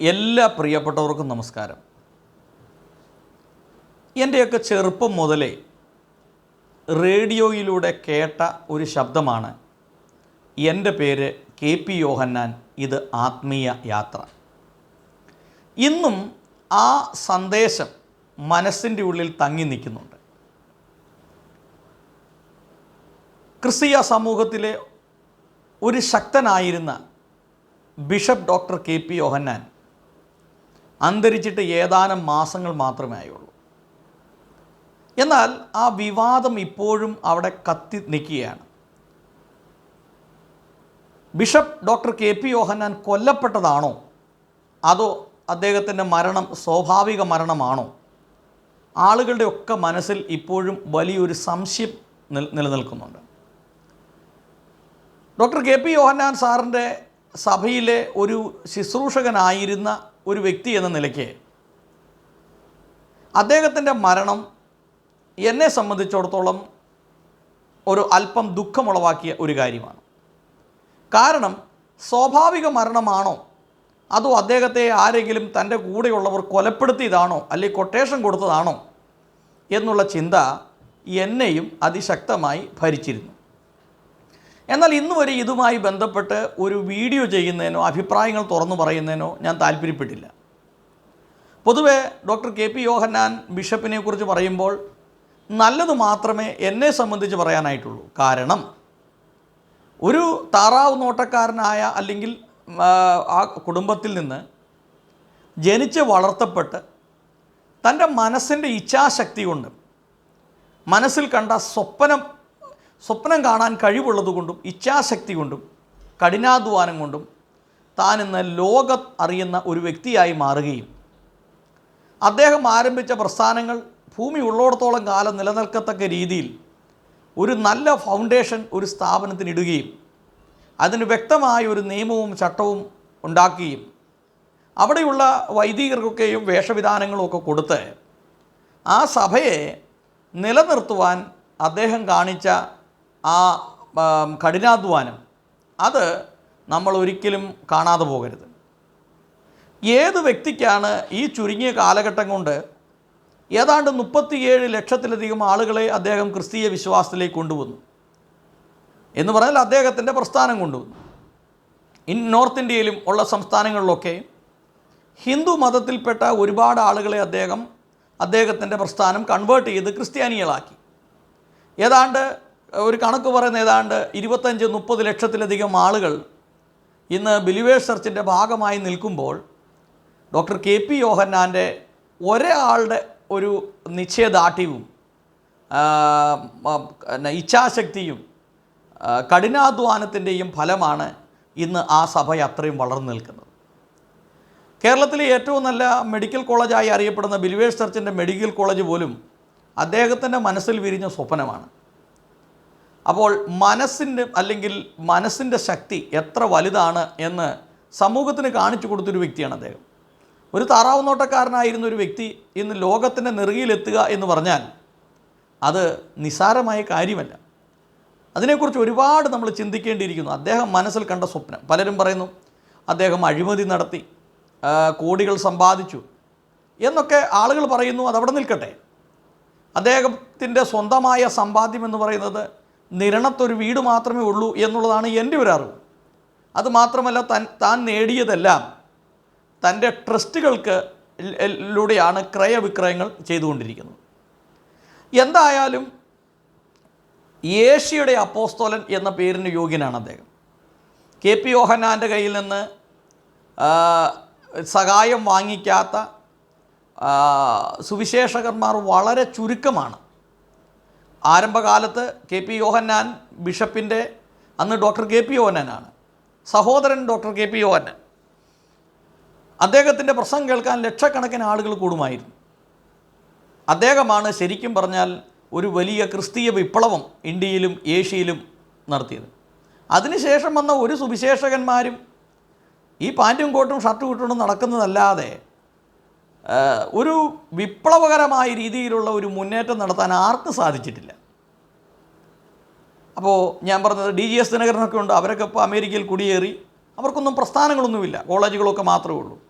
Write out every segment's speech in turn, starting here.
എല്ലാ പ്രിയപ്പെട്ടവർക്കും നമസ്കാരം. എന്റെയൊക്കെ ചെറുപ്പം മുതലേ റേഡിയോയിലൂടെ കേട്ട ഒരു ശബ്ദമാണ് എന്റെ പേര് കെ പി യോഹന്നാൻ ഇത് ആത്മീയ യാത്ര. ഇന്നും ആ സന്ദേശം മനസ്സിന്റെ ഉള്ളിൽ തങ്ങി നിൽക്കുന്നുണ്ട്. ക്രിസ്തീയ സമൂഹത്തിലെ ഒരു ശക്തനായിരുന്ന bishop doctor K P Yohannan അന്തരിച്ചിട്ട് ഏതാനും മാസങ്ങൾ മാത്രമേ ആയുള്ളൂ. എന്നാൽ ആ വിവാദം ഇപ്പോഴും അവിടെ കത്തി നിൽക്കുകയാണ്. Bishop doctor K P Yohannan കൊല്ലപ്പെട്ടതാണോ? അതോ അദ്ദേഹത്തിന്റെ മരണം സ്വാഭാവിക മരണമാണോ? ആളുകളുടെ ഒക്കെ മനസ്സിൽ ഇപ്പോഴും വലിയൊരു സംശയം നിലനിൽക്കുന്നുണ്ട്. ഡോക്ടർ കെ പി യോഹന്നാൻ സാറിന്റെ സഭയിലെ ഒരു ശുശ്രൂഷകനായിരുന്ന ഒരു വ്യക്തി എന്ന നിലയ്ക്ക് അദ്ദേഹത്തിന്റെ മരണം എന്നെ സംബന്ധിച്ചിടത്തോളം ഒരു അല്പം ദുഃഖമുളവാക്കിയ ഒരു കാര്യമാണ്. കാരണം സ്വാഭാവിക മരണമാണോ? അതോ അദ്ദേഹത്തെ ആരെങ്കിലും തന്റെ കൂടെയുള്ളവർ കൊലപ്പെടുത്തിയതാണോ? അല്ലെങ്കിൽ കൊട്ടേഷൻ കൊടുത്തതാണോ? എന്നുള്ള ചിന്ത എന്നെയും അതിശക്തമായി ഭരിച്ചിരുന്നു. എന്നാൽ ഇന്ന് വരെ ഇതുമായി ബന്ധപ്പെട്ട് ഒരു വീഡിയോ ചെയ്യുന്നതിനോ അഭിപ്രായങ്ങൾ തുറന്നു പറയുന്നതിനോ ഞാൻ താല്പര്യപ്പെട്ടില്ല. പൊതുവേ ഡോക്ടർ കെ പി യോഹന്നാൻ ബിഷപ്പിനെ കുറിച്ച് പറയുമ്പോൾ നല്ലത് മാത്രമേ എന്നെ സംബന്ധിച്ച് പറയാനായിട്ടുള്ളൂ. കാരണം ഒരു താറാവ് നോട്ടക്കാരനായ അല്ലെങ്കിൽ ആ, കുടുംബത്തിൽ നിന്ന് ജനിച്ച് വളർത്തപ്പെട്ട് തന്റെ മനസ്സിന്റെ ഇച്ഛാശക്തി കൊണ്ട് മനസ്സിൽ കണ്ട സ്വപ്നം സ്വപ്നം കാണാൻ കഴിവുള്ളതുകൊണ്ടും ഇച്ഛാശക്തി കൊണ്ടും കഠിനാധ്വാനം കൊണ്ടും താൻ ഇന്ന് ലോകം അറിയുന്ന ഒരു വ്യക്തിയായി മാറുകയും അദ്ദേഹം ആരംഭിച്ച പ്രസ്ഥാനങ്ങൾ ഭൂമി ഉള്ളിടത്തോളം കാലം നിലനിൽക്കത്തക്ക രീതിയിൽ ഒരു നല്ല ഫൗണ്ടേഷൻ ഒരു സ്ഥാപനത്തിനിടുകയും അതിന് വ്യക്തമായ ഒരു നിയമവും ചട്ടവും ഉണ്ടാക്കുകയും അവിടെയുള്ള വൈദികർക്കൊക്കെയും വേഷവിധാനങ്ങളും ഒക്കെ കൊടുത്ത് ആ സഭയെ നിലനിർത്തുവാൻ അദ്ദേഹം കാണിച്ച ആ കഠിനാധ്വാനം അത് നമ്മൾ ഒരിക്കലും കാണാതെ പോകരുത്. ഏത് വ്യക്തിക്കാണ് ഈ ചുരുങ്ങിയ കാലഘട്ടം കൊണ്ട് ഏതാണ്ട് മുപ്പത്തിയേഴ് ലക്ഷത്തിലധികം ആളുകളെ അദ്ദേഹം ക്രിസ്തീയ വിശ്വാസത്തിലേക്ക് കൊണ്ടുവന്നു? എന്ന് പറഞ്ഞാൽ അദ്ദേഹത്തിന്റെ പ്രസ്ഥാനം കൊണ്ടുവന്നു. ഇൻ നോർത്ത് ഇന്ത്യയിലും ഉള്ള സംസ്ഥാനങ്ങളിലൊക്കെ ഹിന്ദു മതത്തിൽപ്പെട്ട ഒരുപാട് ആളുകളെ അദ്ദേഹം അദ്ദേഹത്തിന്റെ പ്രസ്ഥാനം കൺവേർട്ട് ചെയ്ത് ക്രിസ്ത്യാനികളാക്കി. ഏതാണ്ട് ഒരു കണക്ക് പറയുന്ന ഏതാണ്ട് ഇരുപത്തഞ്ച് മുപ്പത് ലക്ഷത്തിലധികം ആളുകൾ ഇന്ന് ബിലിവേഴ്സ് ചർച്ചിന്റെ ഭാഗമായി നിൽക്കുമ്പോൾ ഡോക്ടർ കെ പി യോഹന്നാന്റെ ഒരാളുടെ ഒരു നിശ്ചയദാർഢ്യവും ഇച്ഛാശക്തിയും കഠിനാധ്വാനത്തിന്റെയും ഫലമാണ് ഇന്ന് ആ സഭ അത്രയും വളർന്നു നിൽക്കുന്നത്. കേരളത്തിലെ ഏറ്റവും നല്ല മെഡിക്കൽ കോളേജായി അറിയപ്പെടുന്ന ബിലിവേഴ്സ് ചർച്ചിന്റെ മെഡിക്കൽ കോളേജ് പോലും അദ്ദേഹത്തിന്റെ മനസ്സിൽ വിരിഞ്ഞ സ്വപ്നമാണ്. അപ്പോൾ മനസ്സിന്റെ അല്ലെങ്കിൽ മനസ്സിന്റെ ശക്തി എത്ര വലുതാണ് എന്ന് സമൂഹത്തിന് കാണിച്ചു കൊടുത്തൊരു വ്യക്തിയാണ് അദ്ദേഹം. ഒരു താറാവ് നോട്ടക്കാരനായിരുന്ന ഒരു വ്യക്തി ഇന്ന് ലോകത്തിന്റെ നെറുകിയിലെത്തുക എന്ന് പറഞ്ഞാൽ അത് നിസാരമായ കാര്യമല്ല. അതിനെക്കുറിച്ച് ഒരുപാട് നമ്മൾ ചിന്തിക്കേണ്ടിയിരിക്കുന്നു. അദ്ദേഹം മനസ്സിൽ കണ്ട സ്വപ്നം. പലരും പറയുന്നു അദ്ദേഹം അഴിമതി നടത്തി കോടികൾ സമ്പാദിച്ചു എന്നൊക്കെ ആളുകൾ പറയുന്നു അതവിടെ നിൽക്കട്ടെ. അദ്ദേഹത്തിന്റെ സ്വന്തമായ സമ്പാദ്യം എന്ന് പറയുന്നത് നിരണത്തൊരു വീട് മാത്രമേ ഉള്ളൂ എന്നുള്ളതാണ് എന്റെ ഒരു അറിവ്. അതുമാത്രമല്ല തൻ താൻ നേടിയതെല്ലാം തന്റെ ട്രസ്റ്റുകൾക്ക് ലൂടെയാണ് ക്രയവിക്രയങ്ങൾ ചെയ്തുകൊണ്ടിരിക്കുന്നത്. എന്തായാലും ഏഷ്യയുടെ അപ്പോസ്തോലൻ എന്ന പേരിന് യോഗ്യനാണ് അദ്ദേഹം. കെ പി യോഹനാന്റെ കയ്യിൽ നിന്ന് സഹായം വാങ്ങിക്കാത്ത സുവിശേഷകന്മാർ വളരെ ചുരുക്കമാണ്. ആരംഭകാലത്ത് കെ പി യോഹന്നാൻ ബിഷപ്പിന്റെ അന്ന് ഡോക്ടർ കെ പി യോഹന്നാനാണ്. സഹോദരൻ ഡോക്ടർ കെ പി യോഹന്നാൻ. അദ്ദേഹത്തിന്റെ പ്രസംഗം കേൾക്കാൻ ലക്ഷക്കണക്കിന് ആളുകൾ കൂടുമായിരുന്നു. അദ്ദേഹമാണ് ശരിക്കും പറഞ്ഞാൽ ഒരു വലിയ ക്രിസ്തീയ വിപ്ലവം ഇന്ത്യയിലും ഏഷ്യയിലും നടത്തിയത്. അതിനുശേഷം വന്ന ഒരു സുവിശേഷകന്മാരും ഈ പാന്റും കോട്ടും ഷർട്ടും ഇട്ടുകൊണ്ട് നടക്കുന്നതല്ലാതെ ഒരു വിപ്ലവകരമായ രീതിയിലുള്ള ഒരു മുന്നേറ്റം നടത്താൻ ആർക്കും സാധിച്ചിട്ടില്ല. അപ്പോൾ ഞാൻ പറഞ്ഞത് ഡി ജി എസ് ദിനകരനൊക്കെ ഉണ്ട് അവരൊക്കെ ഇപ്പോൾ അമേരിക്കയിൽ കുടിയേറി. അവർക്കൊന്നും പ്രസ്ഥാനങ്ങളൊന്നുമില്ല കോളേജുകളൊക്കെ മാത്രമേ ഉള്ളൂ.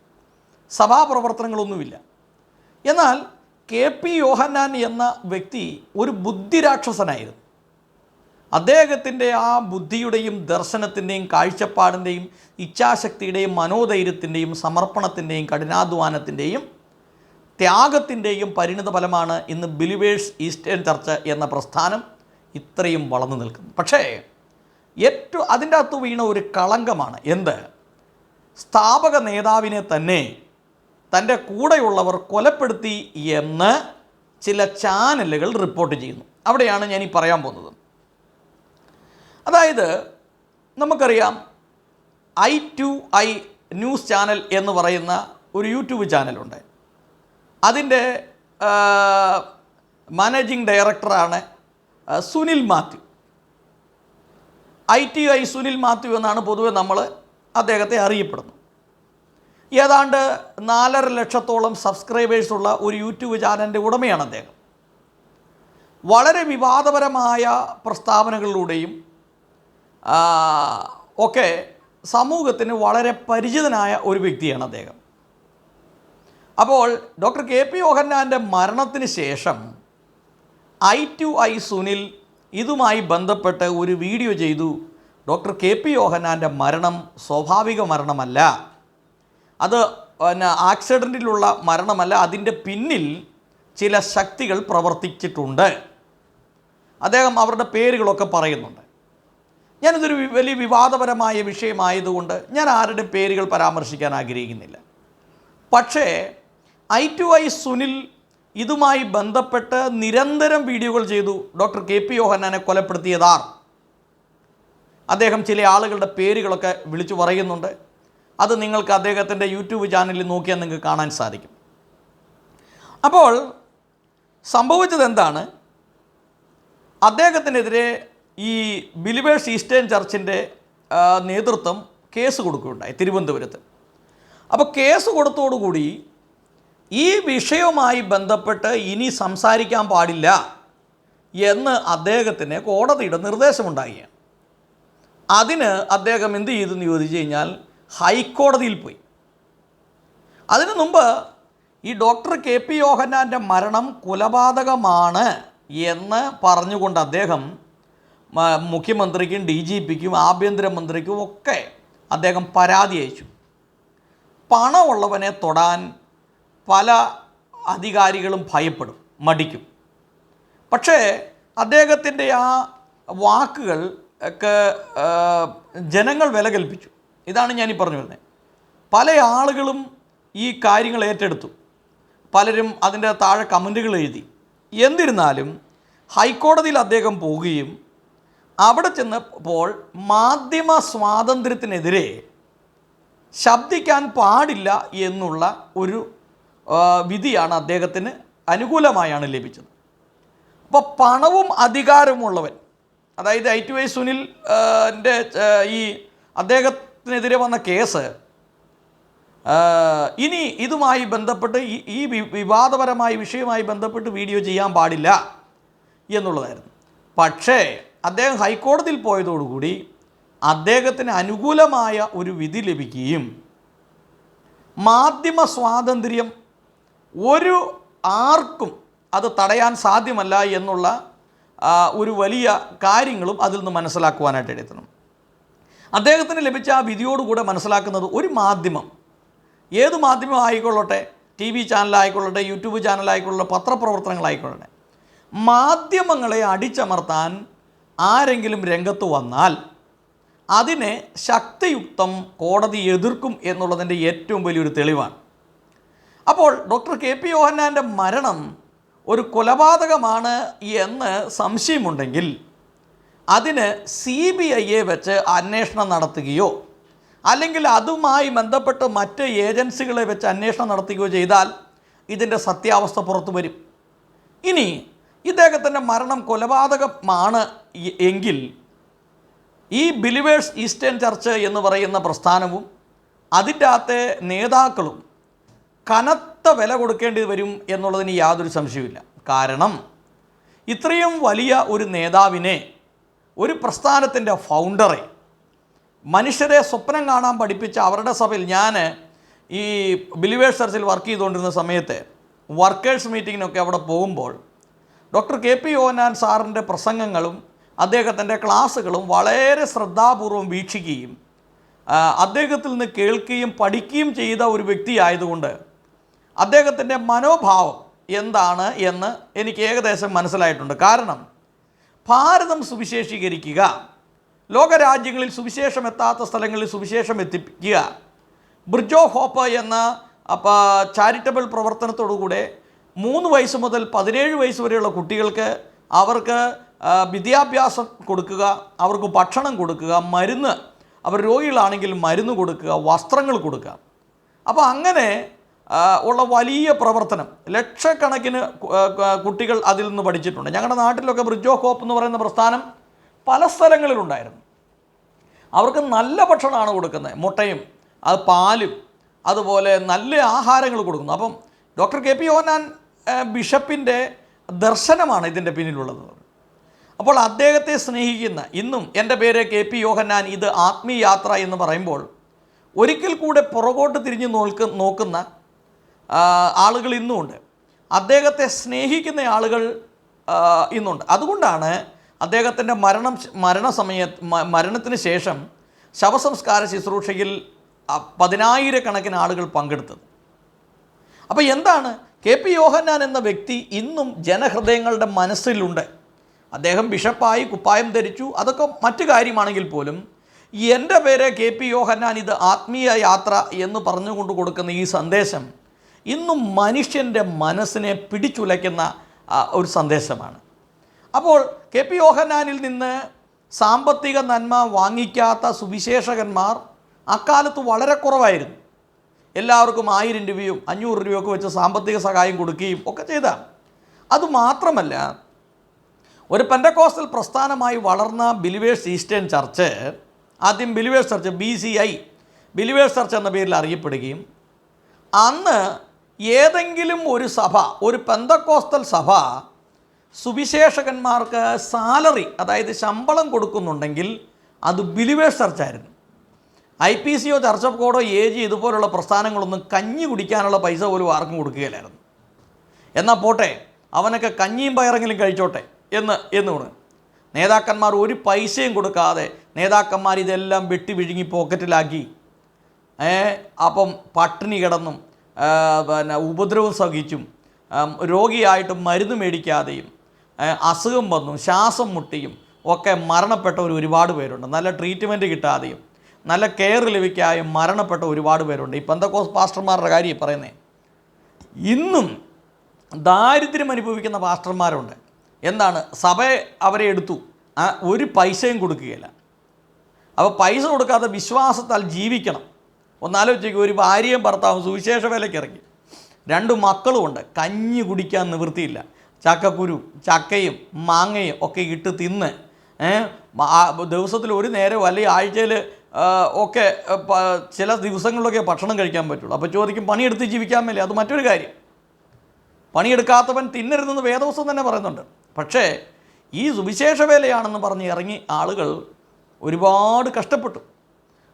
സഭാ പ്രവർത്തനങ്ങളൊന്നുമില്ല. എന്നാൽ കെ പി യോഹന്നാൻ എന്ന വ്യക്തി ഒരു ബുദ്ധിരാക്ഷസനായിരുന്നു. അദ്ദേഹത്തിന്റെ ആ ബുദ്ധിയുടെയും ദർശനത്തിന്റെയും കാഴ്ചപ്പാടിന്റെയും ഇച്ഛാശക്തിയുടെയും മനോധൈര്യത്തിന്റെയും സമർപ്പണത്തിന്റെയും കഠിനാധ്വാനത്തിന്റെയും ത്യാഗത്തിന്റെയും പരിണിത ഫലമാണ് ഇന്ന് ബിലിവേഴ്സ് ഈസ്റ്റേൺ ചർച്ച് എന്ന പ്രസ്ഥാനം ഇത്രയും വളർന്നു നിൽക്കുന്നു പക്ഷേ ഏറ്റവും അതിന്റെ അകത്ത് വീണ ഒരു കളങ്കമാണ് എന്ത്? സ്ഥാപക നേതാവിനെ തന്നെ തന്റെ കൂടെയുള്ളവർ കൊലപ്പെടുത്തി എന്ന് ചില ചാനലുകൾ റിപ്പോർട്ട് ചെയ്യുന്നു. അവിടെയാണ് ഞാൻ പറയാൻ പോകുന്നത്. അതായത് നമുക്കറിയാം I to I news channel എന്ന് പറയുന്ന ഒരു യൂട്യൂബ് ചാനലുണ്ട്. അതിന്റെ മാനേജിങ് ഡയറക്ടറാണ് Sunil Mathew. I T I Sunil Mathew എന്നാണ് പൊതുവെ നമ്മൾ അദ്ദേഹത്തെ അറിയപ്പെടുന്നത്. ഏതാണ്ട് നാലര ലക്ഷത്തോളം സബ്സ്ക്രൈബേഴ്സുള്ള ഒരു യൂട്യൂബ് ചാനലിന്റെ ഉടമയാണ് അദ്ദേഹം. വളരെ വിവാദപരമായ പ്രസ്താവനകളിലൂടെയും ഒക്കെ സമൂഹത്തിന് വളരെ പരിചിതനായ ഒരു വ്യക്തിയാണ് അദ്ദേഹം. അപ്പോൾ ഡോക്ടർ കെ പി യോഹന്നാന്റെ മരണത്തിന് ശേഷം ഐ ടു ഐ സുനിൽ ഇതുമായി ബന്ധപ്പെട്ട് ഒരു വീഡിയോ ചെയ്തു. ഡോക്ടർ കെ പി യോഹന്നാന്റെ മരണം സ്വാഭാവിക മരണമല്ല. അത് പിന്നെ ആക്സിഡന്റിലുള്ള മരണമല്ല അതിന്റെ പിന്നിൽ ചില ശക്തികൾ പ്രവർത്തിച്ചിട്ടുണ്ട്. അദ്ദേഹം അവരുടെ പേരുകളൊക്കെ പറയുന്നുണ്ട്. ഞാനിതൊരു വലിയ വിവാദപരമായ വിഷയമായതുകൊണ്ട് ഞാൻ ആരുടെ പേരുകൾ പരാമർശിക്കാൻ ആഗ്രഹിക്കുന്നില്ല. പക്ഷേ ഐ ടു ഐ സുനിൽ ഇതുമായി ബന്ധപ്പെട്ട് നിരന്തരം വീഡിയോകൾ ചെയ്തു ഡോക്ടർ കെ പി യോഹന്നാനെ കൊലപ്പെടുത്തിയതാർ. അദ്ദേഹം ചില ആളുകളുടെ പേരുകളൊക്കെ വിളിച്ചു പറയുന്നുണ്ട്. അത് നിങ്ങൾക്ക് അദ്ദേഹത്തിന്റെ യൂട്യൂബ് ചാനലിൽ നോക്കിയാൽ നിങ്ങൾക്ക് കാണാൻ സാധിക്കും. അപ്പോൾ സംഭവിച്ചത് എന്താണ്? അദ്ദേഹത്തിനെതിരെ ഈ ബിലിവേഴ്സ് ഈസ്റ്റേൺ ചർച്ചിന്റെ നേതൃത്വം കേസ് കൊടുക്കുകയുണ്ടായി തിരുവനന്തപുരത്ത്. അപ്പോൾ കേസ് കൊടുത്തോടുകൂടി ഈ വിഷയവുമായി ബന്ധപ്പെട്ട് ഇനി സംസാരിക്കാൻ പാടില്ല എന്ന് അദ്ദേഹത്തിന് കോടതിയുടെ നിർദ്ദേശമുണ്ടായി. അതിന് അദ്ദേഹം എന്ത് ചെയ്തെന്ന് ചോദിച്ചു കഴിഞ്ഞാൽ ഹൈക്കോടതിയിൽ പോയി. അതിനു മുമ്പ് ഈ ഡോക്ടർ കെ പി യോഹന്നാന്റെ മരണം കൊലപാതകമാണ് എന്ന് പറഞ്ഞുകൊണ്ട് അദ്ദേഹം മുഖ്യമന്ത്രിക്കും ഡി ജി പിക്കും ആഭ്യന്തരമന്ത്രിക്കും ഒക്കെ അദ്ദേഹം പരാതി അയച്ചു. പണമുള്ളവനെ തൊടാൻ പല അധികാരികളും ഭയപ്പെടും മടിക്കും. പക്ഷേ അദ്ദേഹത്തിന്റെ ആ വാക്കുകൾ ഒക്കെ ജനങ്ങൾ വില കൽപ്പിച്ചു. ഇതാണ് ഞാനീ പറഞ്ഞു വരുന്നത് പല ആളുകളും ഈ കാര്യങ്ങൾ ഏറ്റെടുത്തു. പലരും അതിന്റെ താഴെ കമന്റുകൾ എഴുതി. എന്നിരുന്നാലും ഹൈക്കോടതിയിൽ അദ്ദേഹം പോവുകയും അവിടെ ചെന്നപ്പോൾ മാധ്യമ സ്വാതന്ത്ര്യത്തിനെതിരെ ശബ്ദിക്കാൻ പാടില്ല എന്നുള്ള ഒരു വിധിയാണ് അദ്ദേഹത്തിന് അനുകൂലമായാണ് ലഭിച്ചത്. അപ്പോൾ പണവും അധികാരമുള്ളവൻ അതായത് ഐ ടി ഐ സുനിൽ ഈ അദ്ദേഹത്തിനെതിരെ വന്ന കേസ് ഇനി ഇതുമായി ബന്ധപ്പെട്ട് ഈ വിവാദപരമായ വിഷയവുമായി ബന്ധപ്പെട്ട് വീഡിയോ ചെയ്യാൻ പാടില്ല എന്നുള്ളതായിരുന്നു. പക്ഷേ അദ്ദേഹം ഹൈക്കോടതിയിൽ പോയതോടുകൂടി അദ്ദേഹത്തിന് അനുകൂലമായ ഒരു വിധി ലഭിക്കുകയും മാധ്യമ സ്വാതന്ത്ര്യം ഒരു ആർക്കും അത് തടയാൻ സാധ്യമല്ല എന്നുള്ള ഒരു വലിയ കാര്യങ്ങളും അതിൽ നിന്ന് മനസ്സിലാക്കുവാനായിട്ട് എടുക്കണം അദ്ദേഹത്തിന് ലഭിച്ച ആ വിധിയോടുകൂടെ മനസ്സിലാക്കുന്നത് ഒരു മാധ്യമം. ഏത് മാധ്യമം ആയിക്കൊള്ളട്ടെ? ടി വി ചാനലായിക്കൊള്ളട്ടെ യൂട്യൂബ് ചാനലായിക്കൊള്ളട്ടെ പത്രപ്രവർത്തനങ്ങളായിക്കൊള്ളട്ടെ. മാധ്യമങ്ങളെ അടിച്ചമർത്താൻ ആരെങ്കിലും രംഗത്ത് വന്നാൽ അതിനെ ശക്തിയുക്തം കോടതി എതിർക്കും എന്നുള്ളതിന്റെ ഏറ്റവും വലിയൊരു തെളിവാണ്. അപ്പോൾ ഡോക്ടർ കെ പി യോഹന്നാന്റെ മരണം ഒരു കൊലപാതകമാണ് എന്ന് സംശയമുണ്ടെങ്കിൽ അതിന് സി ബി ഐയെ വെച്ച് അന്വേഷണം നടത്തുകയോ അല്ലെങ്കിൽ അതുമായി ബന്ധപ്പെട്ട് മറ്റ് ഏജൻസികളെ വെച്ച് അന്വേഷണം നടത്തുകയോ ചെയ്താൽ ഇതിന്റെ സത്യാവസ്ഥ പുറത്തു വരും. ഇനി ഇദ്ദേഹത്തിന്റെ മരണം കൊലപാതകമാണ് എങ്കിൽ ഈ ബിലിവേഴ്സ് ഈസ്റ്റേൺ ചർച്ച് എന്ന് പറയുന്ന പ്രസ്ഥാനവും അതിന്റെ അകത്തെ നേതാക്കളും കനത്ത വില കൊടുക്കേണ്ടി വരും എന്നുള്ളതിന് യാതൊരു സംശയവുമില്ല. കാരണം ഇത്രയും വലിയ ഒരു നേതാവിനെ ഒരു പ്രസ്ഥാനത്തിന്റെ ഫൗണ്ടറെ മനുഷ്യരെ സ്വപ്നം കാണാൻ പഠിപ്പിച്ച അവരുടെ സഭയിൽ ഞാൻ ഈ ബിലിവേഴ്സ് ചർച്ചിൽ വർക്ക് ചെയ്തുകൊണ്ടിരുന്ന സമയത്ത് വർക്കേഴ്സ് മീറ്റിങ്ങിനൊക്കെ അവിടെ പോകുമ്പോൾ ഡോക്ടർ കെ പി ഓനാൻ സാറിന്റെ പ്രസംഗങ്ങളും അദ്ദേഹത്തിന്റെ ക്ലാസ്സുകളും വളരെ ശ്രദ്ധാപൂർവം വീക്ഷിക്കുകയും അദ്ദേഹത്തിൽ നിന്ന് കേൾക്കുകയും പഠിക്കുകയും ചെയ്ത ഒരു വ്യക്തിയായതുകൊണ്ട് അദ്ദേഹത്തിന്റെ മനോഭാവം എന്താണ് എന്ന് എനിക്ക് ഏകദേശം മനസ്സിലായിട്ടുണ്ട്. കാരണം ഭാരതം സുവിശേഷീകരിക്കുക ലോകരാജ്യങ്ങളിൽ സുവിശേഷം എത്താത്ത സ്ഥലങ്ങളിൽ സുവിശേഷം എത്തിക്കുക ബ്രിജോ ഹോപ്പ് എന്ന അപ്പോൾ ചാരിറ്റബിൾ പ്രവർത്തനത്തോടുകൂടെ മൂന്ന് വയസ്സ് മുതൽ പതിനേഴ് വയസ്സ് വരെയുള്ള കുട്ടികൾക്ക് അവർക്ക് വിദ്യാഭ്യാസം കൊടുക്കുക അവർക്ക് ഭക്ഷണം കൊടുക്കുക മരുന്ന് അവർ രോഗികളാണെങ്കിൽ മരുന്ന് കൊടുക്കുക വസ്ത്രങ്ങൾ കൊടുക്കുക. അപ്പോൾ അങ്ങനെ ഉള്ള വലിയ പ്രവർത്തനം. ലക്ഷക്കണക്കിന് കുട്ടികൾ അതിൽ നിന്ന് പഠിച്ചിട്ടുണ്ട്. ഞങ്ങളുടെ നാട്ടിലൊക്കെ ബ്രിഡ്ജ് ഓഫ് ഹോപ്പ് എന്ന് പറയുന്ന പ്രസ്ഥാനം പല സ്ഥലങ്ങളിലുണ്ടായിരുന്നു. അവർക്ക് നല്ല ഭക്ഷണമാണ് കൊടുക്കുന്നത് മുട്ടയും അത് പാലും അതുപോലെ നല്ല ആഹാരങ്ങൾ കൊടുക്കുന്നു. അപ്പം ഡോക്ടർ കെ പി ഓനാൻ ബിഷപ്പിന്റെ ദർശനമാണ് ഇതിന്റെ പിന്നിലുള്ളത്. അപ്പോൾ അദ്ദേഹത്തെ സ്നേഹിക്കുന്ന ഇന്നും എന്റെ പേര് കെ പി യോഹന്നാൻ ഇത് ആത്മീയാത്ര എന്ന് പറയുമ്പോൾ ഒരിക്കൽ കൂടെ പുറകോട്ട് തിരിഞ്ഞ് നോക്ക് നോക്കുന്ന ആളുകൾ ഇന്നുമുണ്ട്. അദ്ദേഹത്തെ സ്നേഹിക്കുന്ന ആളുകൾ ഇന്നുണ്ട്. അതുകൊണ്ടാണ് അദ്ദേഹത്തിന്റെ മരണം മരണസമയ മരണത്തിന് ശേഷം ശവസംസ്കാര ശുശ്രൂഷയിൽ പതിനായിരക്കണക്കിന് ആളുകൾ പങ്കെടുത്തത്. അപ്പോൾ എന്താണ്? കെ പി യോഹന്നാൻ എന്ന വ്യക്തി ഇന്നും ജനഹൃദയങ്ങളുടെ മനസ്സിലുണ്ട്. അദ്ദേഹം ബിഷപ്പായി കുപ്പായം ധരിച്ചു. അതൊക്കെ മറ്റു കാര്യമാണെങ്കിൽ പോലും എന്റെ പേര് കെ പി യോഹന്നാൻ ഇത് ആത്മീയ യാത്ര എന്ന് പറഞ്ഞുകൊണ്ട് കൊടുക്കുന്ന ഈ സന്ദേശം ഇന്നും മനുഷ്യന്റെ മനസ്സിനെ പിടിച്ചുലയ്ക്കുന്ന ഒരു സന്ദേശമാണ്. അപ്പോൾ കെ പി യോഹനാനിൽ നിന്ന് സാമ്പത്തിക നന്മ വാങ്ങിക്കാത്ത സുവിശേഷകന്മാർ അക്കാലത്ത് വളരെ കുറവായിരുന്നു. എല്ലാവർക്കും ആയിരം രൂപയും അഞ്ഞൂറ് രൂപയൊക്കെ വെച്ച് സാമ്പത്തിക സഹായം കൊടുക്കുകയും ഒക്കെ ചെയ്താണ് അതുമാത്രമല്ല ഒരു പെൻഡക്കോസ്റ്റൽ പ്രസ്ഥാനമായി വളർന്ന ബിലിവേഴ്സ് ഈസ്റ്റേൺ ചർച്ച് ആദ്യം believers church B C I believers church എന്ന പേരിൽ അറിയപ്പെടുകയും അന്ന് ഏതെങ്കിലും ഒരു സഭ ഒരു പെന്തക്കോസ്റ്റൽ സഭ സുവിശേഷകന്മാർക്ക് സാലറി അതായത് ശമ്പളം കൊടുക്കുന്നുണ്ടെങ്കിൽ അത് ബിലിവേഴ്സ് ചർച്ചായിരുന്നു. ഐ പി സിയോ ചർച്ച് ഓഫ് കോഡോ എ ജി ഇതുപോലുള്ള പ്രസ്ഥാനങ്ങളൊന്നും കഞ്ഞി കുടിക്കാനുള്ള പൈസ പോലും ആർക്കും കൊടുക്കുകയില്ലായിരുന്നു. എന്നാൽ പോട്ടെ അവനൊക്കെ കഞ്ഞിയും പയറെങ്കിലും കഴിച്ചോട്ടെ എന്ന് എന്ന് പറഞ്ഞു. നേതാക്കന്മാർ ഒരു പൈസയും കൊടുക്കാതെ നേതാക്കന്മാർ ഇതെല്ലാം വെട്ടി വിഴുങ്ങി പോക്കറ്റിലാക്കി. അപ്പം പട്ടിണി കിടന്നും പിന്നെ ഉപദ്രവം സഹിച്ചും രോഗിയായിട്ട് മരുന്ന് മേടിക്കാതെയും അസുഖം വന്നും ശ്വാസം മുട്ടിയും ഒക്കെ മരണപ്പെട്ടവർ ഒരുപാട് പേരുണ്ട്. നല്ല ട്രീറ്റ്മെന്റ് കിട്ടാതെയും നല്ല കെയർ ലഭിക്കാതെയും മരണപ്പെട്ട ഒരുപാട് പേരുണ്ട്. ഇപ്പം എന്തൊക്കെ പാസ്റ്റർമാരുടെ കാര്യം പറയുന്നത് ഇന്നും ദാരിദ്ര്യം അനുഭവിക്കുന്ന പാസ്റ്റർമാരുണ്ട്. എന്താണ്? സഭ അവരെ എടുത്തു. ഒരു പൈസയും കൊടുക്കുകയില്ല. അപ്പോൾ പൈസ കൊടുക്കാതെ വിശ്വാസത്താൽ ജീവിക്കണം. ഒന്നാലോചിക്കുക ഒരു ഭാര്യയും ഭർത്താവും സുവിശേഷ വേലയ്ക്ക് ഇറങ്ങി. രണ്ട് മക്കളുമുണ്ട് കഞ്ഞി കുടിക്കാൻ നിവൃത്തിയില്ല. ചക്കക്കുരു ചക്കയും മാങ്ങയും ഒക്കെ ഇട്ട് തിന്ന് ദിവസത്തിൽ ഒരു നേരം അല്ലെങ്കിൽ ആഴ്ചയിൽ ഒക്കെ ചില ദിവസങ്ങളിലൊക്കെ ഭക്ഷണം കഴിക്കാൻ പറ്റുള്ളൂ. അപ്പോൾ ചോദിക്കും പണിയെടുത്ത് ജീവിക്കാൻ മേലെ? അത് മറ്റൊരു കാര്യം. പണിയെടുക്കാത്തവൻ തിന്നരുതെന്ന് വേദവസം തന്നെ പറയുന്നുണ്ട്. പക്ഷേ ഈ സുവിശേഷ വേലയാണെന്ന് പറഞ്ഞ് ഇറങ്ങി ആളുകൾ ഒരുപാട് കഷ്ടപ്പെട്ടു.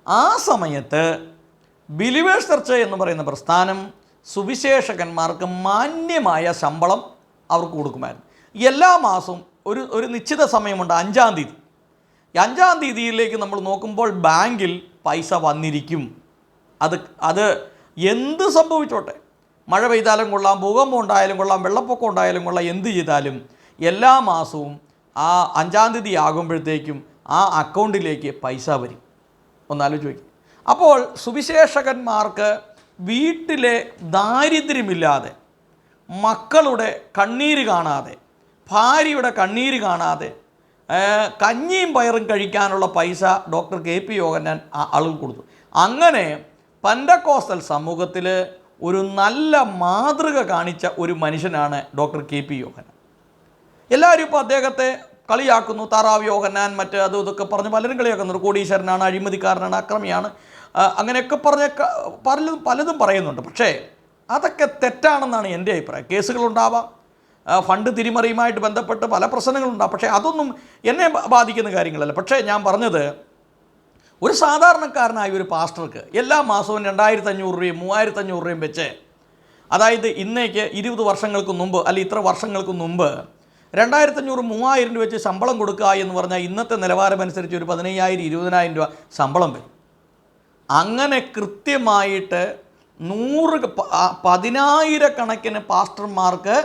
ആ സമയത്ത് ബിലിവേഴ്സ് ചർച്ച എന്ന് പറയുന്ന പ്രസ്ഥാനം സുവിശേഷകന്മാർക്ക് മാന്യമായ ശമ്പളം അവർക്ക് കൊടുക്കുമായിരുന്നു. എല്ലാ മാസവും ഒരു ഒരു നിശ്ചിത സമയമുണ്ട് അഞ്ചാം തീയതി. അഞ്ചാം തീയതിയിലേക്ക് നമ്മൾ നോക്കുമ്പോൾ ബാങ്കിൽ പൈസ വന്നിരിക്കും. അത് അത് എന്ത് സംഭവിച്ചോട്ടെ? മഴ പെയ്താലും കൊള്ളാം ഭൂകമ്പം ഉണ്ടായാലും കൊള്ളാം വെള്ളപ്പൊക്കം ഉണ്ടായാലും കൊള്ളാം എന്ത് ചെയ്താലും എല്ലാ മാസവും ആ അഞ്ചാം തീയതി ആകുമ്പോഴത്തേക്കും ആ അക്കൗണ്ടിലേക്ക് പൈസ വരും. ഒന്നാലോചിച്ച് നോക്കി. അപ്പോൾ സുവിശേഷകന്മാർക്ക് വീട്ടിലെ ദാരിദ്ര്യമില്ലാതെ മക്കളുടെ കണ്ണീര് കാണാതെ ഭാര്യയുടെ കണ്ണീര് കാണാതെ കഞ്ഞിയും പയറും കഴിക്കാനുള്ള പൈസ ഡോക്ടർ കെ പി യോഗന്നാൻ ആളുകൾ കൊടുത്തു. അങ്ങനെ പൻഡക്കോസ്റ്റൽ സമൂഹത്തിൽ ഒരു നല്ല മാതൃക കാണിച്ച ഒരു മനുഷ്യനാണ് ഡോക്ടർ കെ പി യോഹന്നാൻ എല്ലാവരും ഇപ്പോൾ അദ്ദേഹത്തെ കളിയാക്കുന്നു. താറാവ് യോഹന്നാൻ മറ്റ് അതും ഇതൊക്കെ പറഞ്ഞ് പലരും കളിയാക്കുന്നുണ്ട് കോടീശ്വരനാണ് അഴിമതിക്കാരനാണ് അക്രമിയാണ്. അങ്ങനെയൊക്കെ പറഞ്ഞ പലതും പലതും പറയുന്നുണ്ട്. പക്ഷേ അതൊക്കെ തെറ്റാണെന്നാണ് എന്റെ അഭിപ്രായം. കേസുകളുണ്ടാവാം ഫണ്ട് തിരിമറിയുമായിട്ട് ബന്ധപ്പെട്ട് പല പ്രശ്നങ്ങളുണ്ടാവും പക്ഷേ അതൊന്നും എന്നെ ബാധിക്കുന്ന കാര്യങ്ങളല്ല. പക്ഷേ ഞാൻ പറഞ്ഞത് ഒരു സാധാരണക്കാരനായ ഒരു പാസ്റ്റർക്ക് എല്ലാ മാസവും രണ്ടായിരത്തി അഞ്ഞൂറ് രൂപയും മൂവായിരത്തി അഞ്ഞൂറ് രൂപയും വെച്ച് അതായത് ഇന്നേക്ക് ഇരുപത് വർഷങ്ങൾക്ക് മുമ്പ് അല്ലെങ്കിൽ ഇത്ര വർഷങ്ങൾക്ക് മുമ്പ് രണ്ടായിരത്തി അഞ്ഞൂറ് മൂവായിരം രൂപ വെച്ച് ശമ്പളം കൊടുക്കുക എന്ന് പറഞ്ഞാൽ ഇന്നത്തെ നിലവാരമനുസരിച്ച് ഒരു പതിനയ്യായിരം ഇരുപതിനായിരം രൂപ ശമ്പളം വരും. അങ്ങനെ കൃത്യമായിട്ട് നൂറ് പതിനായിരക്കണക്കിന് പാസ്റ്റർമാർക്ക്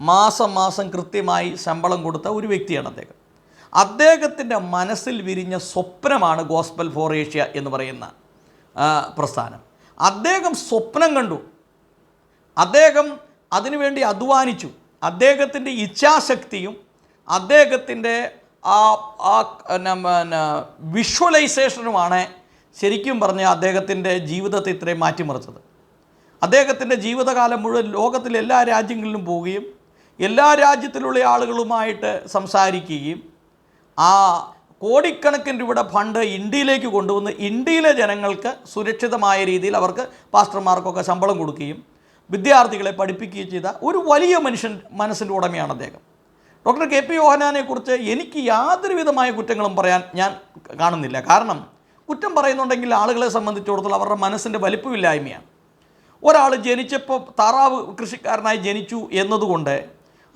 മാസം മാസം കൃത്യമായി ശമ്പളം കൊടുത്ത ഒരു വ്യക്തിയാണ് അദ്ദേഹം. അദ്ദേഹത്തിന്റെ മനസ്സിൽ വിരിഞ്ഞ സ്വപ്നമാണ് ഗോസ്ബൽ ഫോർ ഏഷ്യ എന്ന് പറയുന്ന പ്രസ്ഥാനം. അദ്ദേഹം സ്വപ്നം കണ്ടു. അദ്ദേഹം അതിനുവേണ്ടി അധ്വാനിച്ചു. അദ്ദേഹത്തിന്റെ ഇച്ഛാശക്തിയും അദ്ദേഹത്തിന്റെ ആ ആ ന- ന- വിഷ്വലൈസേഷനുമാണ് ശരിക്കും പറഞ്ഞാൽ അദ്ദേഹത്തിന്റെ ജീവിതത്തെ ഇത്രയും മാറ്റിമറിച്ചത്. അദ്ദേഹത്തിന്റെ ജീവിതകാലം മുഴുവൻ ലോകത്തിലെ എല്ലാ രാജ്യങ്ങളിലും പോവുകയും എല്ലാ രാജ്യത്തിലുള്ള ആളുകളുമായിട്ട് സംസാരിക്കുകയും ആ കോടിക്കണക്കിന് രൂപയുടെ ഫണ്ട് ഇന്ത്യയിലേക്ക് കൊണ്ടുവന്ന് ഇന്ത്യയിലെ ജനങ്ങൾക്ക് സുരക്ഷിതമായ രീതിയിൽ അവർക്ക് പാസ്റ്റർമാർക്കൊക്കെ ശമ്പളം കൊടുക്കുകയും വിദ്യാർത്ഥികളെ പഠിപ്പിക്കുകയും ചെയ്ത ഒരു വലിയ മനുഷ്യൻ മനസ്സിന്റെ ഉടമയാണ് അദ്ദേഹം. ഡോക്ടർ കെ പി യോഹനാനെക്കുറിച്ച് എനിക്ക് യാതൊരുവിധമായ കുറ്റങ്ങളും പറയാൻ ഞാൻ കാണുന്നില്ല. കാരണം കുറ്റം പറയുന്നുണ്ടെങ്കിൽ ആളുകളെ സംബന്ധിച്ചിടത്തോളം അവരുടെ മനസ്സിന്റെ വലിപ്പമില്ലായ്മയാണ്. ഒരാൾ ജനിച്ചപ്പോൾ താറാവ് കൃഷിക്കാരനായി ജനിച്ചു എന്നതുകൊണ്ട്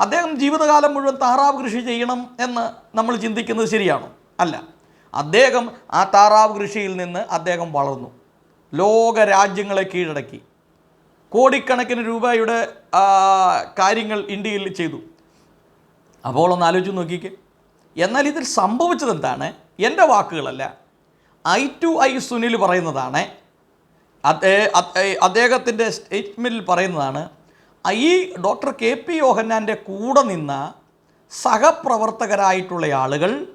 അദ്ദേഹം ജീവിതകാലം മുഴുവൻ താറാവ് കൃഷി ചെയ്യണം എന്ന് നമ്മൾ ചിന്തിക്കുന്നത് ശരിയാണോ? അല്ല. അദ്ദേഹം ആ താറാവ് കൃഷിയിൽ നിന്ന് അദ്ദേഹം വളർന്നു. ലോക രാജ്യങ്ങളെ കീഴടക്കി. കോടിക്കണക്കിന് രൂപയുടെ കാര്യങ്ങൾ ഇന്ത്യയിൽ ചെയ്തു. അപ്പോൾ ഒന്ന് ആലോചിച്ച് നോക്കിക്കേ. എന്നാൽ ഇതിൽ സംഭവിച്ചത് എന്താണ് എന്റെ വാക്കുകളല്ല. ഐ ടു ഐ സുനിൽ പറയുന്നതാണ്. അദ്ദേഹ- അദ്ദേ- അദ്ദേഹത്തിന്റെ സ്റ്റേറ്റ്മെന്റിൽ പറയുന്നതാണ് ഈ ഡോക്ടർ കെ പി യോഹന്നാന്റെ കൂടെ നിന്ന സഹപ്രവർത്തകരായിട്ടുള്ള ആളുകൾ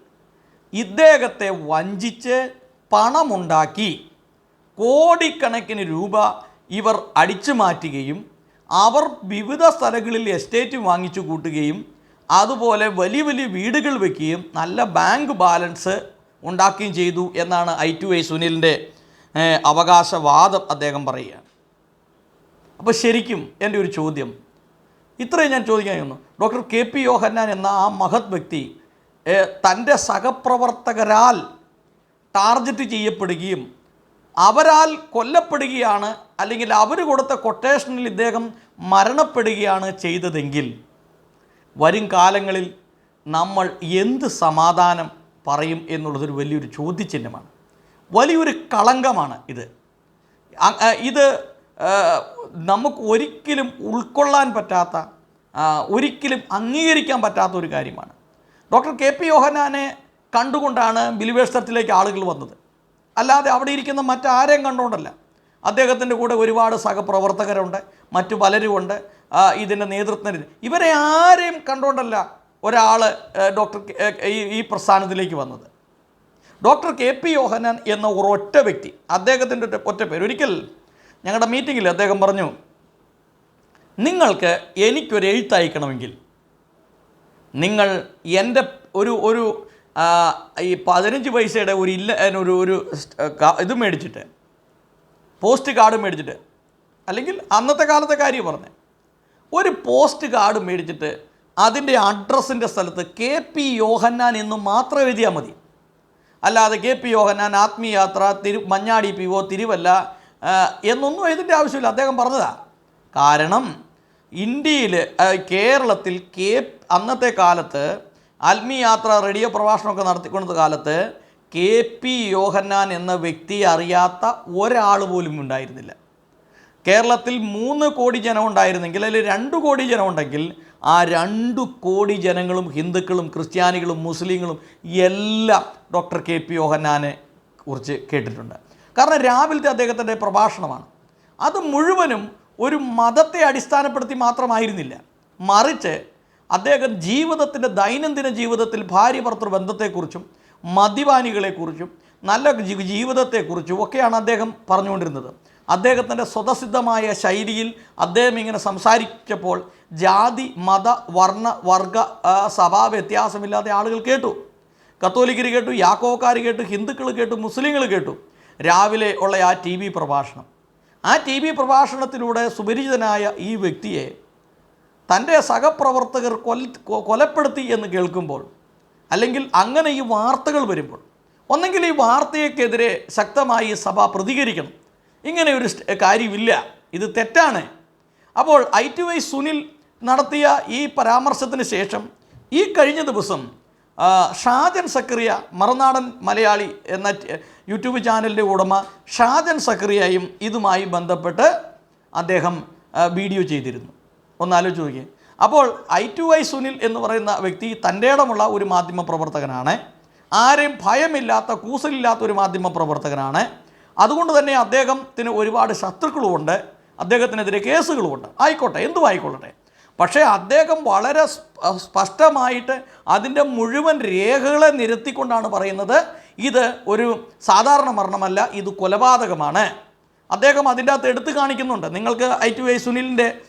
ഇദ്ദേഹത്തെ വഞ്ചിച്ച് പണമുണ്ടാക്കി കോടിക്കണക്കിന് രൂപ ഇവർ അടിച്ചു മാറ്റുകയും അവർ വിവിധ സ്ഥലങ്ങളിൽ എസ്റ്റേറ്റ് വാങ്ങിച്ചു കൂട്ടുകയും അതുപോലെ വലിയ വലിയ വീടുകൾ വയ്ക്കുകയും നല്ല ബാങ്ക് ബാലൻസ് ഉണ്ടാക്കുകയും ചെയ്തു എന്നാണ് ഐ ടു ഐ സുനിലിന്റെ അവകാശവാദം അദ്ദേഹം പറയുക. അപ്പോൾ ശരിക്കും എന്റെ ഒരു ചോദ്യം. ഇത്രയും ഞാൻ ചോദിക്കാൻ തോന്നുന്നു ഡോക്ടർ കെ പി യോഹന്നാൻ എന്ന ആ മഹത് വ്യക്തി തന്റെ സഹപ്രവർത്തകരാൽ ടാർഗറ്റ് ചെയ്യപ്പെടുകയും അവരാൽ കൊല്ലപ്പെടുകയാണ് അല്ലെങ്കിൽ അവർ കൊടുത്ത കൊട്ടേഷനിൽ ഇദ്ദേഹം മരണപ്പെടുകയാണ് ചെയ്തതെങ്കിൽ വരും കാലങ്ങളിൽ നമ്മൾ എന്ത് സമാധാനം പറയും എന്നുള്ളതൊരു വലിയൊരു ചോദ്യചിഹ്നമാണ്. വലിയൊരു കളങ്കമാണ് ഇത്. ഇത് നമുക്ക് ഒരിക്കലും ഉൾക്കൊള്ളാൻ പറ്റാത്ത ഒരിക്കലും അംഗീകരിക്കാൻ പറ്റാത്ത ഒരു കാര്യമാണ്. ഡോക്ടർ കെ പി യോഹനാനെ കണ്ടുകൊണ്ടാണ് ബിലിവേഴ്സ് ചർച്ചിലേക്ക് ആളുകൾ വന്നത്. അല്ലാതെ അവിടെ ഇരിക്കുന്ന മറ്റാരെയും കണ്ടുകൊണ്ടല്ല. അദ്ദേഹത്തിന്റെ കൂടെ ഒരുപാട് സഹപ്രവർത്തകരുണ്ട് മറ്റു പലരുമുണ്ട്. ഇതിന്റെ നേതൃത്വം ഇവരെ ആരെയും കണ്ടുകൊണ്ടല്ല ഒരാൾ ഡോക്ടർ ഈ- പ്രസ്ഥാനത്തിലേക്ക് വന്നത്. ഡോക്ടർ കെ പി യോഹനാൻ എന്ന ഒരൊറ്റ വ്യക്തി അദ്ദേഹത്തിന്റെ ഒറ്റ- പേര്. ഒരിക്കൽ ഞങ്ങളുടെ മീറ്റിങ്ങിൽ അദ്ദേഹം പറഞ്ഞു നിങ്ങൾക്ക് എനിക്കൊരു എഴുത്തയക്കണമെങ്കിൽ നിങ്ങൾ എന്റെ ഒരു ഒരു ഈ പതിനഞ്ച് പൈസയുടെ ഒരു ഇല്ല ഒരു ഒരു ഇത് മേടിച്ചിട്ട് പോസ്റ്റ് കാർഡ് മേടിച്ചിട്ട് അല്ലെങ്കിൽ അന്നത്തെ കാലത്തെ കാര്യം പറഞ്ഞേ. ഒരു പോസ്റ്റ് കാർഡ് മേടിച്ചിട്ട് അതിന്റെ അഡ്രസ്സിന്റെ സ്ഥലത്ത് കെ പി യോഹന്നാൻ എന്ന് മാത്രം എഴുതിയാൽ മതി. അല്ലാതെ കെ പി യോഹന്നാൻ ആത്മീയാത്ര തിരു മഞ്ഞാടി പി ഒ തിരുവല്ല എന്നൊന്നും എഴുതിന്റെ ആവശ്യമില്ല. അദ്ദേഹം പറഞ്ഞതാണ് കാരണം ഇന്ത്യയിൽ കേരളത്തിൽ കെ അന്നത്തെ കാലത്ത് ആത്മീയാത്ര റേഡിയോ പ്രഭാഷണമൊക്കെ നടത്തിക്കൊണ്ട കാലത്ത് കെ പി യോഹന്നാൻ എന്ന വ്യക്തിയെ അറിയാത്ത ഒരാൾ പോലും ഉണ്ടായിരുന്നില്ല. കേരളത്തിൽ മൂന്ന് കോടി ജനം ഉണ്ടായിരുന്നെങ്കിൽ അതിൽ രണ്ട് കോടി ജനം ഉണ്ടെങ്കിൽ ആ രണ്ട് കോടി ജനങ്ങളും ഹിന്ദുക്കളും ക്രിസ്ത്യാനികളും മുസ്ലിങ്ങളും എല്ലാം ഡോക്ടർ കെ പി യോഹന്നാനെ കുറിച്ച് കേട്ടിട്ടുണ്ട്. കാരണം രാവിലത്തെ അദ്ദേഹത്തിന്റെ പ്രഭാഷണമാണ്. അത് മുഴുവനും ഒരു മതത്തെ അടിസ്ഥാനപ്പെടുത്തി മാത്രമായിരുന്നില്ല. മറിച്ച് അദ്ദേഹം ജീവിതത്തിന്റെ ദൈനംദിന ജീവിതത്തിൽ ഭാര്യ ഭർത്തൃ ബന്ധത്തെക്കുറിച്ചും മദ്യപാനികളെക്കുറിച്ചും നല്ല ജീവിതത്തെക്കുറിച്ചും ഒക്കെയാണ് അദ്ദേഹം പറഞ്ഞുകൊണ്ടിരുന്നത്. അദ്ദേഹത്തിന്റെ സ്വതസിദ്ധമായ ശൈലിയിൽ അദ്ദേഹം ഇങ്ങനെ സംസാരിച്ചപ്പോൾ ജാതി മത വർണ വർഗ സ്വഭാവ വ്യത്യാസമില്ലാതെ ആളുകൾ കേട്ടു. കത്തോലിക്കർ കേട്ടു യാക്കോക്കാർ കേട്ടു ഹിന്ദുക്കൾ കേട്ടു മുസ്ലിങ്ങൾ കേട്ടു. രാവിലെ ഉള്ള ആ ടി പ്രഭാഷണം. ആ ടി പ്രഭാഷണത്തിലൂടെ സുപരിചിതനായ ഈ വ്യക്തിയെ തന്റെ സഹപ്രവർത്തകർ കൊല കൊലപ്പെടുത്തി എന്ന് കേൾക്കുമ്പോൾ അല്ലെങ്കിൽ അങ്ങനെ ഈ വാർത്തകൾ വരുമ്പോൾ ഒന്നെങ്കിൽ ഈ വാർത്തയ്ക്കെതിരെ ശക്തമായി സഭ പ്രതികരിക്കണം. ഇങ്ങനെ ഒരു കാര്യമില്ല. ഇത് തെറ്റാണ്. അപ്പോൾ ഐ ടി വൈ സുനിൽ നടത്തിയ ഈ പരാമർശത്തിന് ശേഷം ഈ കഴിഞ്ഞ ദിവസം ഷാജൻ സക്രിയ മറുനാടൻ മലയാളി എന്ന യൂട്യൂബ് ചാനലിന്റെ ഉടമ ഷാജൻ സക്രിയയും ഇതുമായി ബന്ധപ്പെട്ട് അദ്ദേഹം വീഡിയോ ചെയ്തിരുന്നു. ഒന്ന് ആലോചിച്ച് നോക്കിയേ. അപ്പോൾ ഐ ടു ഐ സുനിൽ എന്ന് പറയുന്ന വ്യക്തി തന്റെ ഇടമുള്ള ഒരു മാധ്യമ പ്രവർത്തകനാണ്. ആരെയും ഭയമില്ലാത്ത കൂസലില്ലാത്ത ഒരു മാധ്യമ പ്രവർത്തകനാണ്. അതുകൊണ്ട് തന്നെ അദ്ദേഹത്തിന് ഒരുപാട് ശത്രുക്കളുമുണ്ട്. അദ്ദേഹത്തിനെതിരെ കേസുകളുമുണ്ട്. ആയിക്കോട്ടെ എന്തും ആയിക്കൊള്ളട്ടെ. പക്ഷേ അദ്ദേഹം വളരെ സ്പ- സ്പഷ്ടമായിട്ട് അതിന്റെ മുഴുവൻ രേഖകളെ നിരത്തിക്കൊണ്ടാണ് പറയുന്നത്. ഇത് ഒരു സാധാരണ മരണമല്ല ഇത് കൊലപാതകമാണ്. അദ്ദേഹം അതിന്റെ അകത്ത് എടുത്തു കാണിക്കുന്നുണ്ട്. നിങ്ങൾക്ക് ഐ ടു ഐ സുനിലിന്റെ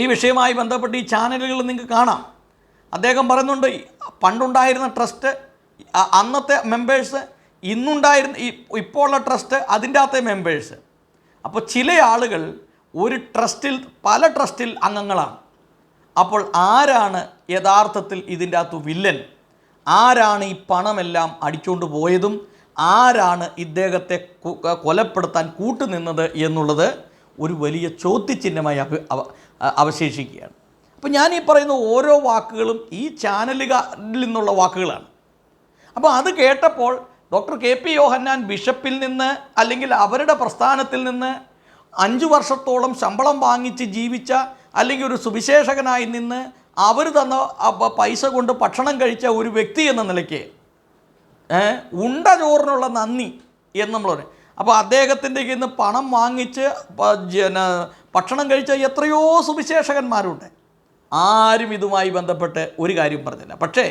ഈ വിഷയവുമായി ബന്ധപ്പെട്ട് ഈ ചാനലുകൾ നിങ്ങൾക്ക് കാണാം. അദ്ദേഹം പറയുന്നുണ്ട് പണ്ടുണ്ടായിരുന്ന ട്രസ്റ്റ് അന്നത്തെ മെമ്പേഴ്സ് ഇന്നുണ്ടായിരുന്ന ഇപ്പോൾ ഉള്ള ട്രസ്റ്റ് അതിന്റെ അകത്തെ മെമ്പേഴ്സ്. അപ്പോൾ ചില ആളുകൾ ഒരു ട്രസ്റ്റിൽ പല ട്രസ്റ്റിൽ അംഗങ്ങളാണ്. അപ്പോൾ ആരാണ് യഥാർത്ഥത്തിൽ ഇതിന്റെ അകത്ത് വില്ലൻ? ആരാണ് ഈ പണമെല്ലാം അടിച്ചുകൊണ്ട് പോയതും? ആരാണ് ഇദ്ദേഹത്തെ കൊലപ്പെടുത്താൻ കൂട്ടുനിന്നത് എന്നുള്ളത് ഒരു വലിയ ചോദ്യചിഹ്നമായി അവശേഷിക്കുകയാണ്. അപ്പോൾ ഞാൻ ഈ പറയുന്ന ഓരോ വാക്കുകളും ഈ ചാനലുകളിൽ നിന്നുള്ള വാക്കുകളാണ്. അപ്പോൾ അത് കേട്ടപ്പോൾ ഡോക്ടർ കെ പി യോഹന്നാൻ ബിഷപ്പിൽ നിന്ന് അല്ലെങ്കിൽ അവരുടെ പ്രസ്ഥാനത്തിൽ നിന്ന് അഞ്ച് വർഷത്തോളം ശമ്പളം വാങ്ങിച്ച് ജീവിച്ച അല്ലെങ്കിൽ ഒരു സുവിശേഷകനായി നിന്ന് അവർ തന്ന പൈസ കൊണ്ട് ഭക്ഷണം കഴിച്ച ഒരു വ്യക്തി എന്ന നിലയ്ക്ക് ഉണ്ട ചോറിനുള്ള നന്ദി എന്ന് നമ്മൾ പറയും. അപ്പോൾ അദ്ദേഹത്തിന്റെ കയ്യിൽ നിന്ന് പണം വാങ്ങിച്ച് ഭക്ഷണം കഴിച്ച എത്രയോ സുവിശേഷകന്മാരുണ്ട്. ആരും ഇതുമായി ബന്ധപ്പെട്ട് ഒരു കാര്യം പറഞ്ഞില്ല. പക്ഷേ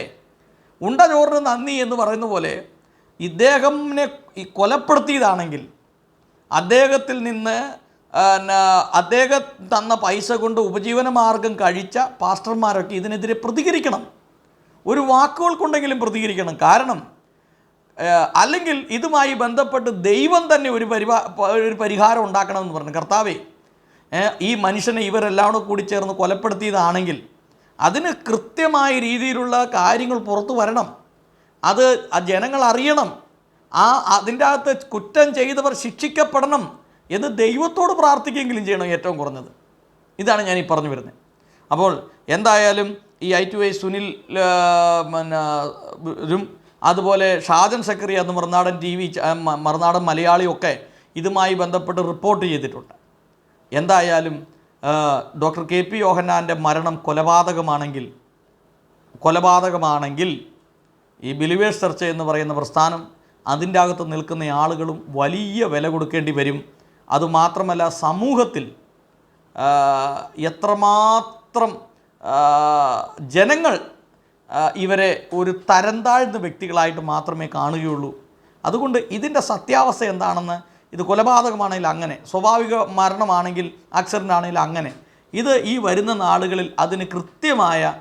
ഉണ്ട ചോറിന് നന്ദി എന്ന് പറയുന്ന പോലെ ഇദ്ദേഹത്തിനെ കൊലപ്പെടുത്തിയതാണെങ്കിൽ അദ്ദേഹത്തിൽ നിന്ന് അദ്ദേഹം തന്ന പൈസ കൊണ്ട് ഉപജീവനമാർഗം കഴിച്ച പാസ്റ്റർമാരൊക്കെ ഇതിനെതിരെ പ്രതികരിക്കണം. ഒരു വാക്കുകൾ കൊണ്ടെങ്കിലും പ്രതികരിക്കണം. കാരണം അല്ലെങ്കിൽ ഇതുമായി ബന്ധപ്പെട്ട് ദൈവം തന്നെ ഒരു പരിപാ ഒരു പരിഹാരം ഉണ്ടാക്കണമെന്ന് പറഞ്ഞു. കർത്താവേ ഈ മനുഷ്യനെ ഇവരെല്ലാം കൂടെ ചേർന്ന് കൊലപ്പെടുത്തിയതാണെങ്കിൽ അതിന് കൃത്യമായ രീതിയിലുള്ള കാര്യങ്ങൾ പുറത്തു വരണം. അത് ജനങ്ങൾ അറിയണം. ആ അതിന്റെ അകത്ത് കുറ്റം ചെയ്തവർ ശിക്ഷിക്കപ്പെടണം എന്ന് ദൈവത്തോട് പ്രാർത്ഥിക്കുകയെങ്കിലും ചെയ്യണം ഏറ്റവും കുറഞ്ഞത്. ഇതാണ് ഞാൻ ഈ പറഞ്ഞു വരുന്നത്. അപ്പോൾ എന്തായാലും ഈ ഐ ടു ഐ സുനിൽ പിന്നെ അതുപോലെ ഷാജൻ സക്കറിയ എന്ന് മറുനാടൻ ടി വി മറുനാടൻ മലയാളിയൊക്കെ ഇതുമായി ബന്ധപ്പെട്ട് റിപ്പോർട്ട് ചെയ്തിട്ടുണ്ട്. എന്തായാലും ഡോക്ടർ കെ പി യോഹന്നാന്റെ മരണം കൊലപാതകമാണെങ്കിൽ കൊലപാതകമാണെങ്കിൽ ഈ ബിലിവേഴ്സ് ചർച്ച എന്ന് പറയുന്ന പ്രസ്ഥാനം അതിന്റെ അകത്ത് നിൽക്കുന്ന ആളുകളും വലിയ വില കൊടുക്കേണ്ടി വരും. അതുമാത്രമല്ല സമൂഹത്തിൽ എത്രമാത്രം ജനങ്ങൾ ഇവരെ ഒരു തരം താഴ്ന്ന വ്യക്തികളായിട്ട് മാത്രമേ കാണുകയുള്ളൂ. അതുകൊണ്ട് ഇതിന്റെ സത്യാവസ്ഥ എന്താണെന്ന് ഇത് കൊലപാതകമാണെങ്കിൽ അങ്ങനെ സ്വാഭാവിക മരണമാണെങ്കിൽ ആക്സിഡന്റ് ആണെങ്കിൽ അങ്ങനെ. ഇത് ഈ വരുന്ന നാളുകളിൽ അതിന് കൃത്യമായ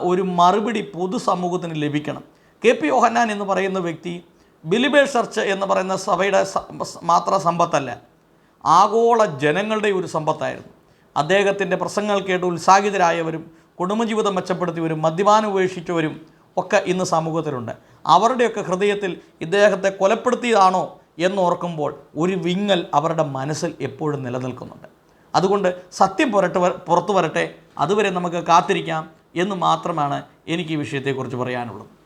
ഒരു മറുപടി പൊതുസമൂഹത്തിന് ലഭിക്കണം. കെ പി ഓഹന്നാൻ എന്ന് പറയുന്ന വ്യക്തി ബിലിബേ ചർച്ച് എന്ന് പറയുന്ന സഭയുടെ മാത്ര സമ്പത്തല്ല. ആഗോള ജനങ്ങളുടെ ഒരു സമ്പത്തായിരുന്നു. അദ്ദേഹത്തിന്റെ പ്രസംഗങ്ങൾ കേട്ട് ഉത്സാഹിതരായവരും കുടുംബജീവിതം മെച്ചപ്പെടുത്തിയവരും മദ്യപാനം ഉപേക്ഷിച്ചവരും ഒക്കെ ഇന്ന് സമൂഹത്തിലുണ്ട്. അവരുടെയൊക്കെ ഹൃദയത്തിൽ ഇദ്ദേഹത്തെ കൊലപ്പെടുത്തിയതാണോ എന്നോർക്കുമ്പോൾ ഒരു വിങ്ങൽ അവരുടെ മനസ്സിൽ എപ്പോഴും നിലനിൽക്കുന്നുണ്ട്. അതുകൊണ്ട് സത്യം പുരട്ട് പുറത്തു വരട്ടെ അതുവരെ നമുക്ക് കാത്തിരിക്കാം എന്ന് മാത്രമാണ് എനിക്ക് ഈ വിഷയത്തെക്കുറിച്ച് പറയാനുള്ളത്.